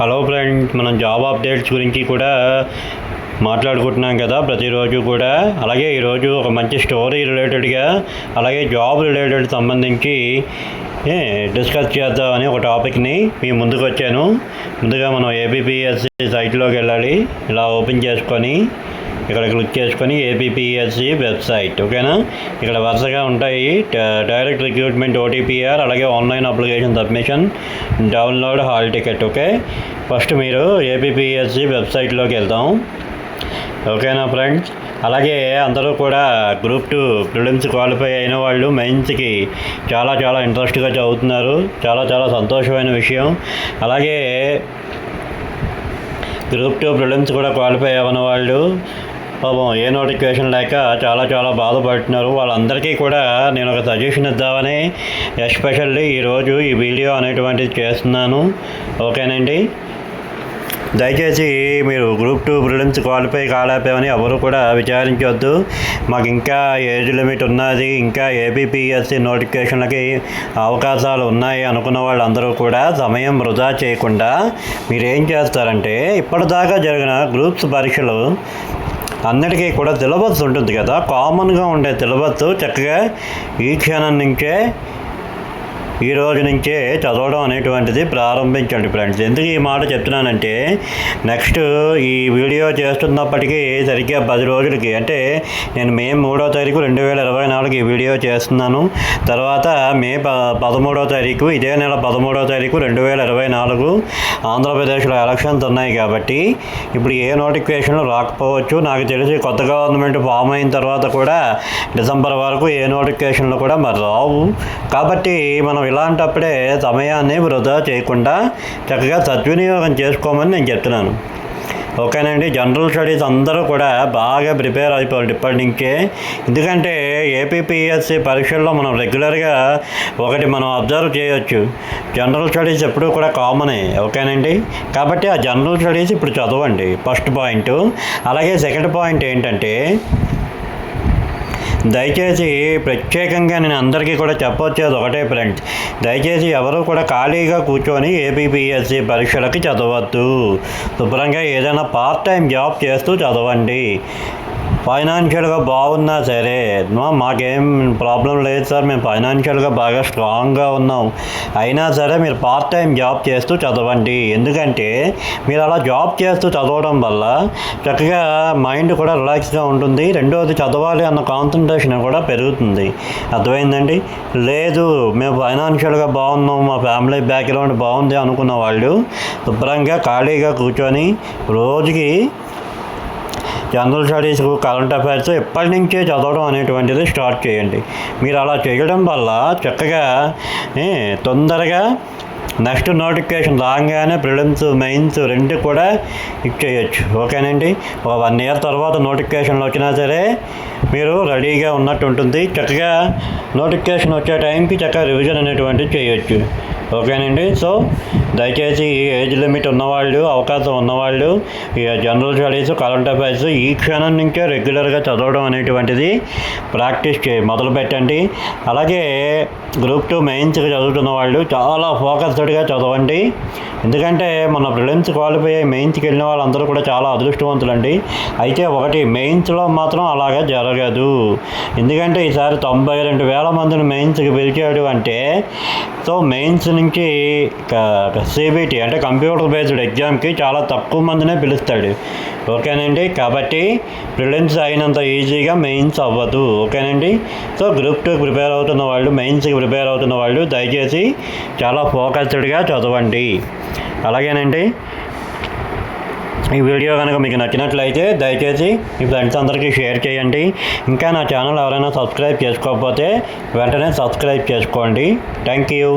Hello friends మనం job updates గురించి కూడా మాట్లాడుకుంటున్నాం కదా ప్రతిరోజు కూడా. అలాగే ఈరోజు ఒక మంచి స్టోరీ రిలేటెడ్గా అలాగే జాబ్ రిలేటెడ్ సంబంధించి డిస్కస్ చేద్దామని ఒక టాపిక్ని మీ ముందుకు వచ్చాను. ముందుగా మనం ఏబిపిఎస్సి సైట్లోకి వెళ్ళాలి. ఇలా ఓపెన్ చేసుకొని ఇక్కడ క్లిక్ చేసుకొని ఏపీపీఎస్సి వెబ్సైట్ ఓకేనా? ఇక్కడ వరుసగా ఉంటాయి డైరెక్ట్ రిక్రూట్మెంట్ ఓటీపీఆర్ అలాగే online application submission download hall ticket okay? First మీరు ఏపీపీఎస్సి వెబ్సైట్లోకి వెళ్దాం ఓకేనా ఫ్రెండ్స్? అలాగే అందరూ కూడా గ్రూప్ టూ ప్రిలిమ్స్ క్వాలిఫై అయిన వాళ్ళు మెయిన్స్కి చాలా చాలా ఇంట్రెస్ట్గా చదువుతున్నారు చాలా చాలా సంతోషమైన విషయం. అలాగే గ్రూప్ టూ ప్రిలిమ్స్ కూడా క్వాలిఫై అవ్వని వాళ్ళు పాపం ఏ నోటిఫికేషన్ లేక చాలా చాలా బాధపడుతున్నారు. వాళ్ళందరికీ కూడా నేను ఒక సజెషన్ ఇద్దామని ఎస్పెషల్లీ ఈరోజు ఈ వీడియో అనేటువంటిది చేస్తున్నాను. ఓకేనండి? దయచేసి మీరు గ్రూప్ టూ ప్రిలిమ్స్ క్వాలిఫై కాలేకపోయామని ఎవరు కూడా విచారించవద్దు మాకు ఇంకా ఏజ్ లిమిట్ ఉన్నది. ఇంకా ఏబిపిఎస్సి నోటిఫికేషన్లకి అవకాశాలు ఉన్నాయి అనుకున్న వాళ్ళందరూ కూడా సమయం వృధా చేయకుండా మీరు ఏం చేస్తారంటే ఇప్పటిదాకా జరిగిన గ్రూప్స్ పరీక్షలు అందరికీ కూడా సిలబస్ ఉంటుంది కదా. కామన్గా ఉండే సిలబస్ చక్కగా ఈ క్షణం నుంచే ఈ రోజు నుంచే చదవడం అనేటువంటిది ప్రారంభించండి ఫ్రెండ్స్. ఎందుకు ఈ మాట చెప్తున్నానంటే నెక్స్ట్ ఈ వీడియో చేస్తున్నప్పటికీ సరిగ్గా పది రోజులకి అంటే నేను మే మూడో తారీఖు రెండు వేల ఇరవై నాలుగు ఈ వీడియో చేస్తున్నాను. తర్వాత మే ప పదమూడో తారీఖు ఇదే నెల పదమూడో తారీఖు రెండు వేల ఇరవై నాలుగు ఆంధ్రప్రదేశ్లో ఎలక్షన్స్ ఉన్నాయి కాబట్టి ఇప్పుడు ఏ నోటిఫికేషన్లు రాకపోవచ్చు. నాకు తెలిసి కొత్త గవర్నమెంట్ ఫామ్ అయిన తర్వాత కూడా డిసెంబర్ వరకు ఏ నోటిఫికేషన్లు కూడా మరి రావు. కాబట్టి మనం ఇలాంటప్పుడే సమయాన్ని వృధా చేయకుండా చక్కగా సద్వినియోగం చేసుకోమని నేను చెప్తున్నాను. ఓకేనండి జనరల్ స్టడీస్ అందరూ కూడా బాగా ప్రిపేర్ అయిపోవాలి ఇప్పటి నుంచే. ఎందుకంటే ఏపీపీఎస్సి పరీక్షల్లో మనం రెగ్యులర్గా ఒకటి మనం అబ్జర్వ్ చేయొచ్చు. జనరల్ స్టడీస్ ఎప్పుడూ కూడా కామనే ఓకేనండి కాబట్టి ఆ జనరల్ స్టడీస్ ఇప్పుడు చదవండి ఫస్ట్ పాయింట్. అలాగే సెకండ్ పాయింట్ ఏంటంటే దయచేసి ప్రత్యేకంగా నేను అందరికీ కూడా చెప్పొచ్చేది ఒకటే ఫ్రెండ్స్. దయచేసి ఎవరు కూడా ఖాళీగా కూర్చొని ఏపీపీఎస్సి పరీక్షలకి చదవద్దు. శుభ్రంగా ఏదైనా పార్ట్ టైం జాబ్ చేస్తూ చదవండి. ఫైనాన్షియల్గా బాగున్నా సరే మాకేం ప్రాబ్లం లేదు సార్. మేము ఫైనాన్షియల్గా బాగా స్ట్రాంగ్గా ఉన్నాం. అయినా సరే మీరు పార్ట్ టైం జాబ్ చేస్తూ చదవండి. ఎందుకంటే మీరు అలా జాబ్ చేస్తూ చదవడం వల్ల చక్కగా మైండ్ కూడా రిలాక్స్గా ఉంటుంది. రెండోది చదవాలి అన్న కాన్సన్ట్రేషన్ కూడా పెరుగుతుంది. అర్థమైందండి? లేదు మేము ఫైనాన్షియల్గా బాగున్నాం. మా ఫ్యామిలీ బ్యాక్గ్రౌండ్ బాగుంది అనుకున్న వాళ్ళు శుభ్రంగా ఖాళీగా కూర్చొని రోజుకి జనరల్ స్టడీస్కు కరెంట్ అఫైర్స్ ఎప్పటి నుంచే చదవడం అనేటువంటిది స్టార్ట్ చేయండి. మీరు అలా చేయడం వల్ల చక్కగా తొందరగా నెక్స్ట్ నోటిఫికేషన్ రాగానే ప్రిలిమ్స్ మెయిన్స్ రెండు కూడా ఇచ్చేయచ్చు ఓకేనండి? ఒక వన్ ఇయర్ తర్వాత నోటిఫికేషన్లు వచ్చినా సరే మీరు రెడీగా ఉన్నట్టు ఉంటుంది. చక్కగా నోటిఫికేషన్ వచ్చే టైంకి చక్కగా రివిజన్ అనేటువంటిది చేయొచ్చు. ఓకేనండి. సో దయచేసి ఏజ్ లిమిట్ ఉన్నవాళ్ళు అవకాశం ఉన్నవాళ్ళు ఈ జనరల్ స్టడీస్ కరెంట్ అఫైర్స్ ఈ క్షణం నుంచే రెగ్యులర్గా చదవడం అనేటువంటిది ప్రాక్టీస్ చే మొదలు పెట్టండి. అలాగే గ్రూప్ టూ మెయిన్స్గా చదువుతున్న వాళ్ళు చాలా ఫోకస్డ్గా చదవండి. ఎందుకంటే మన ప్రిలిమ్స్ క్వాలిఫై అయ్యి మెయిన్స్కి వెళ్ళిన వాళ్ళందరూ కూడా చాలా అదృష్టవంతులండి. అయితే ఒకటి మెయిన్స్లో మాత్రం అలాగే జరగదు. ఎందుకంటే ఈసారి తొంభై రెండు వేల మందిని మెయిన్స్కి పిలిచాడు అంటే సో మెయిన్స్ నుంచి సిబిటి అంటే కంప్యూటర్ బేస్డ్ ఎగ్జామ్కి చాలా తక్కువ మందినే పిలుస్తాడు. ఓకేనండి? కాబట్టి ప్రిలిమ్స్ అయినంత ఈజీగా మెయిన్స్ అవ్వదు. ఓకేనండి? సో గ్రూప్ టూ ప్రిపేర్ అవుతున్న వాళ్ళు మెయిన్స్కి ప్రిపేర్ అవుతున్న వాళ్ళు దయచేసి చాలా ఫోకస్డ్గా చదవండి. అలాగేనండి? ఈ వీడియో కనుక మీకు నచ్చినట్లయితే దయచేసి మీ ఫ్రెండ్స్ అందరికీ షేర్ చేయండి. ఇంకా నా ఛానల్ ఎవరైనా సబ్స్క్రైబ్ చేసుకోకపోతే వెంటనే సబ్స్క్రైబ్ చేసుకోండి. Thank you